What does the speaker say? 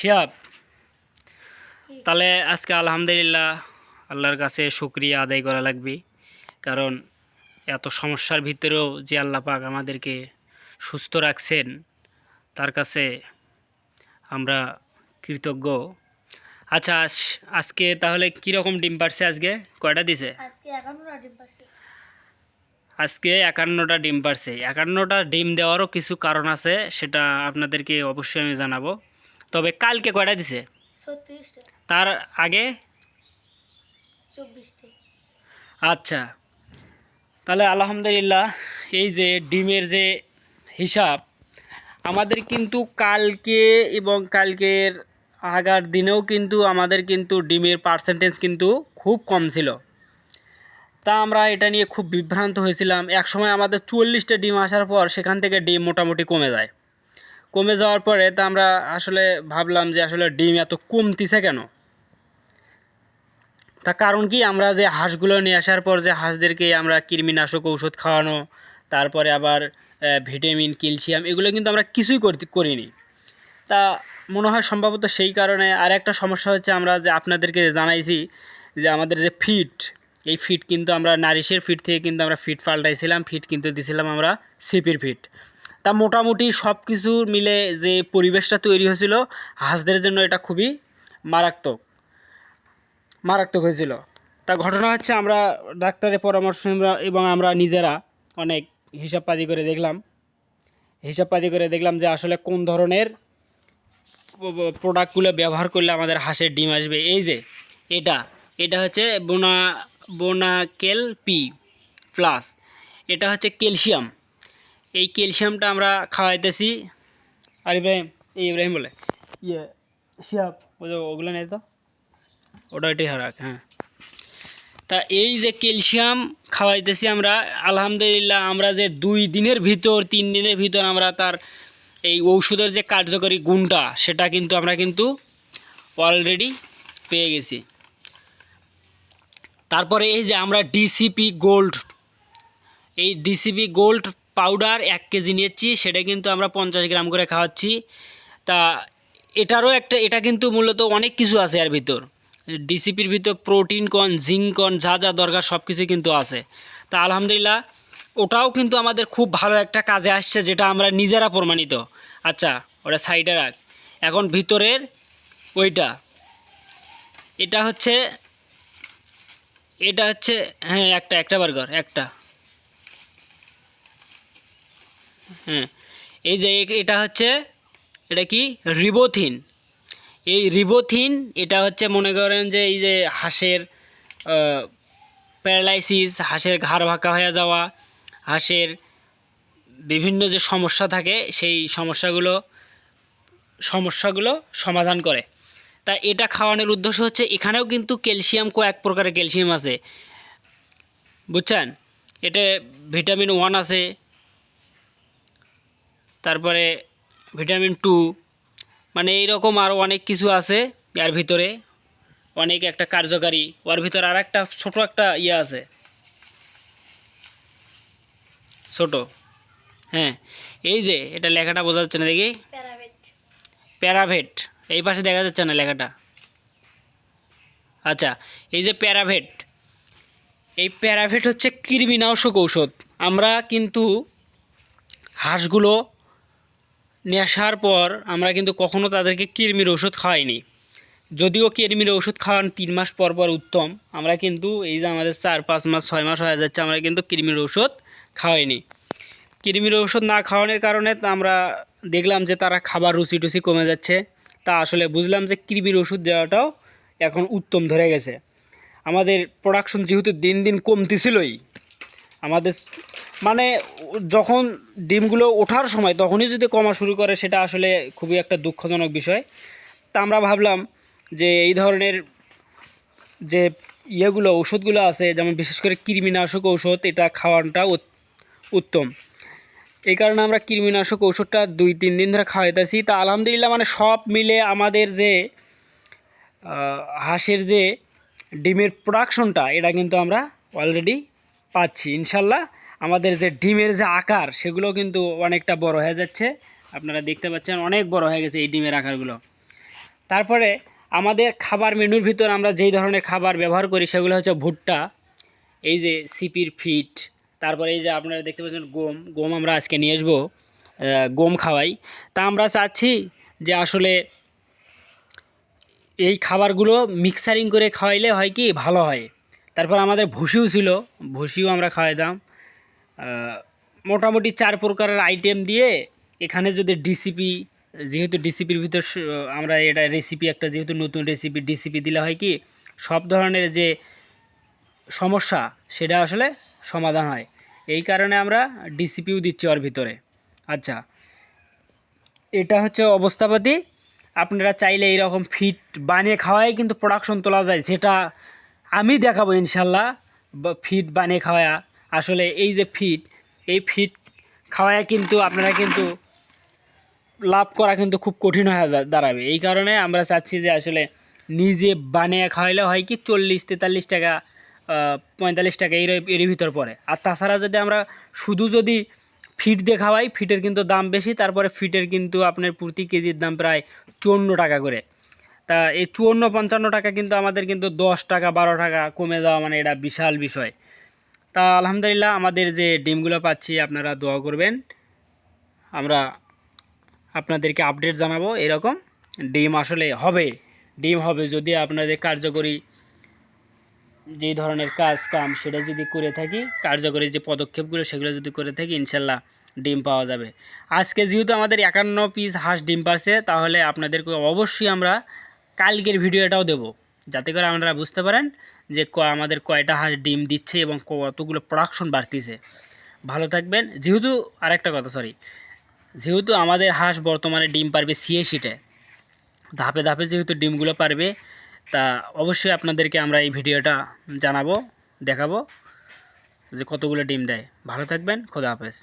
শিয়াব তাহলে আজকে আলহামদুলিল্লাহ আল্লাহর কাছে শুক্রিয়া আদায় করা লাগবে। কারণ এত সমস্যার ভিতরেও যে আল্লাহ পাক আমাদেরকে সুস্থ রাখছেন তার কাছে আমরা কৃতজ্ঞ। আচ্ছা আজ- আজকে তাহলে কীরকম ডিম পারছে আজকে? কয়টা দিছে? আজকে একান্নটা ডিম পারছে। একান্নটা ডিম দেওয়ারও কিছু কারণ আছে সেটা আপনাদেরকে অবশ্যই আমি জানাব। তবে কালকে কয়টা দিছে? তার আগে? আচ্ছা। তাহলে আলহামদুলিল্লাহ এই যে ডিমের যে হিসাব আমাদের কিন্তু কালকে এবং কালকের আগার দিনেও কিন্তু আমাদের কিন্তু ডিমের পার্সেন্টেজ কিন্তু খুব কম ছিল। তা আমরা এটা নিয়ে খুব বিভ্রান্ত হয়েছিলাম। একসময় আমাদের চুয়াল্লিশটা ডিম আসার পর সেখান থেকে ডিম মোটামুটি কমে যায়। কমে যাওয়ার পরে তা আমরা আসলে ভাবলাম যে আসলে ডিম এত কমতিছে কেন? তা কারণ কি? আমরা যে হাঁসগুলো নিয়ে আসার পর যে হাঁসদেরকে আমরা কৃমিনাশক ঔষধ খাওয়ানো, তারপরে আবার ভিটামিন, ক্যালসিয়াম এগুলো কিন্তু আমরা কিছুই করিনি। তা মনে হয় সম্ভবত সেই কারণে আর একটা সমস্যা হচ্ছে আমরা যে আপনাদেরকে জানাইছি যে আমাদের যে ফিট এই ফিট কিন্তু আমরা নারিশের ফিট থেকে কিন্তু আমরা ফিট পাল্টাইছিলাম ফিট কিন্তু দিছিলাম আমরা সিপির ফিট তা মোটামুটি সব কিছু মিলে যে পরিবেশটা তৈরি হয়েছিল, হাঁসদের জন্য এটা খুবই মারাত্মক মারাত্মক হয়েছিল। তা ঘটনা হচ্ছে আমরা ডাক্তারের পরামর্শ এবং আমরা নিজেরা অনেক হিসাবপাতি করে দেখলাম। হিসাবপাতি করে দেখলাম যে আসলে কোন ধরনের প্রোডাক্টগুলো ব্যবহার করলে আমাদের হাঁসের ডিম আসবে। এই যে, এটা এটা হচ্ছে বোনা, বোনাকেল পি প্লাস, এটা হচ্ছে ক্যালসিয়াম। এই ক্যালসিয়ামটা আমরা খাওয়াইতেছি। আর ইব্রাহিম এই ইব্রাহিম বলে। ইয়ে শিয়াব যে ওগুলো নেই তো? ওটা এটাই হারাক হ্যাঁ। তা এই যে ক্যালসিয়াম খাওয়াইতেছি আমরা আলহামদুলিল্লাহ আমরা যে দুই দিনের ভিতর তিন দিনের ভিতর আমরা তার এই ঔষধের যে কার্যকরী গুণটা সেটা কিন্তু আমরা কিন্তু অলরেডি পেয়ে গেছি। তারপরে এই যে আমরা ডিসিপি গোল্ড এই ডিসিপি গোল্ড পাউডার এক কেজি নিয়েছি, সেটা কিন্তু আমরা পঞ্চাশ গ্রাম করে খাওয়াচ্ছি। তা এটারও একটা, এটা কিন্তু মূলত অনেক কিছু আছে এর ভিতর। ডিসিপির ভিতর প্রোটিন কন জিঙ্ক কন যা যা দরকার সব কিছু কিন্তু আছে। তা আলহামদুলিল্লাহ, ওটাও কিন্তু আমাদের খুব ভালো একটা কাজে আসছে, যেটা আমরা নিজেরা প্রমাণিত। আচ্ছা ওটা সাইডে রাখ। এখন ভিতরের ওইটা। এটা হচ্ছে এটা হচ্ছে হ্যাঁ একটা একটা বার্গার একটা। হ্যাঁ এই যে এটা হচ্ছে, এটা কি? রিবোথিন। এই রিবোথিন, এটা হচ্ছে মনে করেন যে এই যে হাঁসের প্যারালাইসিস, হাঁসের ঘাড় ভাঁকা হয়ে যাওয়া, হাঁসের বিভিন্ন যে সমস্যা থাকে, সেই সমস্যাগুলো সমস্যাগুলো সমাধান করে। তা এটা খাওয়ানোর উদ্দেশ্য হচ্ছে, এখানেও কিন্তু ক্যালসিয়াম কয়েক প্রকারের ক্যালসিয়াম আছে। বুঝছেন? এটা ভিটামিন ওয়ান আছে তারপরে ভিটামিন টু মানে এইরকম আরও অনেক কিছু আছে এর ভিতরে অনেক একটা কার্যকারী। ওর ভিতরে আর একটা ছোটো একটা ইয়ে আছে। ছোট। হ্যাঁ এই যে এটা লেখাটা বোঝা যাচ্ছে না দেখি। প্যারাভেট। প্যারাভেট এই পাশে দেখা যাচ্ছে না লেখাটা। আচ্ছা এই যে প্যারাভেট এই প্যারাভেট হচ্ছে কৃমিনাশক ঔষধ। আমরা কিন্তু হাঁসগুলো নেশার পর আমরা কিন্তু কখনো তাদেরকে কৃমির ওষুধ খাওয়াইনি যদিও কৃমির ওষুধ খাওয়ান তিন মাস পর পর উত্তম, আমরা কিন্তু এই যে আমাদের চার, পাঁচ মাস, ছয় মাস হয়ে যাচ্ছে, আমরা কিন্তু কৃমির ওষুধ খাওয়াইনি কৃমির ওষুধ না খাওয়ানোর কারণে আমরা দেখলাম যে তারা খাবার রুচি টুচি কমে যাচ্ছে। তা আসলে বুঝলাম যে কৃমির ওষুধ দেওয়াটাও এখন উত্তম ধরে গেছে। আমাদের প্রোডাকশন যেহেতু দিন দিন কমতেছিলই আমাদের মানে যখন ডিমগুলো ওঠার সময় তখনই যদি কমা শুরু করে সেটা আসলে খুবই একটা দুঃখজনক বিষয়। তা আমরা ভাবলাম যে এই ধরনের যে ইয়েগুলো, ওষুধগুলো আছে, যেমন বিশেষ করে কৃমিনাশক ঔষধ, এটা খাওয়ানোটা উত্তম। এই কারণে আমরা কৃমিনাশক ঔষধটা দুই, তিন দিন ধরে খাওয়াইতেছি। তা আলহামদুলিল্লাহ মানে সব মিলে আমাদের যে হাঁসের যে ডিমের প্রোডাকশনটা এটা কিন্তু আমরা অলরেডি পাচ্ছি। ইনশাল্লাহ আমাদের যে ডিমের যে আকার সেগুলো কিন্তু অনেকটা বড় হয়ে যাচ্ছে। আপনারা দেখতে পাচ্ছেন অনেক বড় হয়ে গেছে এই ডিমের আকারগুলো। তারপরে আমাদের খাবার মেনুর ভিতর আমরা যেই ধরনের খাবার ব্যবহার করি, সেগুলো হচ্ছে ভুট্টা, এই যে সিপির ফিট, তারপরে এই যে আপনারা দেখতে পাচ্ছেন গম গম আমরা আজকে নিয়ে আসব গম খাওয়াই। তা আমরা চাচ্ছি যে আসলে এই খাবারগুলো মিক্সারিং করে খাওয়াইলে হয় কি? ভালো হয়। তারপর আমাদের ভুসিও ছিল ভুসিও আমরা খাওয়াইতাম। মোটামুটি চার প্রকারের আইটেম দিয়ে এখানে যদি ডিসিপি যেহেতু ডিসিপির ভিতর আমরা এটা রেসিপি একটা যেহেতু নতুন রেসিপি ডিসিপি দিলে হয় কি, সব ধরনের যে সমস্যা সেটা আসলে সমাধান হয়। এই কারণে আমরা ডিসিপিও দিচ্ছি ওর ভিতরে। আচ্ছা এটা হচ্ছে অবস্থাপাতি। আপনারা চাইলে এইরকম ফিট বানিয়ে খাওয়াই কিন্তু প্রোডাকশন তোলা যায়, সেটা আমি দেখাবো ইনশাল্লাহ ফিট বানিয়ে খাওয়া আসলে এই যে ফিট এই ফিট খাওয়ায় কিন্তু আপনারা কিন্তু লাভ করা কিন্তু খুব কঠিন হয়ে দাঁড়াবে। এই কারণে আমরা চাচ্ছি যে আসলে নিজে বানিয়ে খাওয়াইলে হয় কি চল্লিশ তেতাল্লিশ টাকা পঁয়তাল্লিশ টাকা এর এর ভিতর পড়ে। আর তাছাড়া যদি আমরা শুধু যদি ফিট দিয়ে খাওয়াই ফিটের কিন্তু দাম বেশি, তারপরে ফিটের কিন্তু আপনার প্রতি কেজির দাম প্রায় চুয়ান্ন টাকা করে। তা এই চুয়ান্ন পঞ্চান্ন টাকা কিন্তু আমাদের কিন্তু দশ টাকা, বারো টাকা কমে যাওয়া মানে এটা বিশাল বিষয়। তা আলহামদুলিল্লাহ আমাদের যে ডিমগুলো পাচ্ছি আপনারা দোয়া করবেন। আমরা আপনাদেরকে আপডেট জানাব এরকম। ডিম আসলে হবে, ডিম হবে যদি আপনাদের কার্যকরী যে ধরনের কাজ কাম সেটা যদি করে থাকি, কার্যকরী যে পদক্ষেপগুলো সেগুলো যদি করে থাকি, ইনশাল্লাহ ডিম পাওয়া যাবে। আজকে যেহেতু আমাদের একান্ন পিস হাঁস ডিম পারছে, তাহলে আপনাদেরকে অবশ্যই আমরা কালকের ভিডিওটাও দেব। যাতে করে আপনারা বুঝতে পারেন যে আমাদের কয়টা হাঁস ডিম দিচ্ছে এবং কতগুলো প্রোডাকশন বাড়তিছে। ভালো থাকবেন। যেহেতু আরেকটা কথা সরি যেহেতু আমাদের হাঁস বর্তমানে ডিম পারবে সিএ শিটে ধাপে ধাপে যেহেতু ডিমগুলো পারবে, তা অবশ্যই আপনাদেরকে আমরা এই ভিডিওটা জানাব, দেখাবো যে কতগুলো ডিম দেয়। ভালো থাকবেন। খোদা হাফেজ।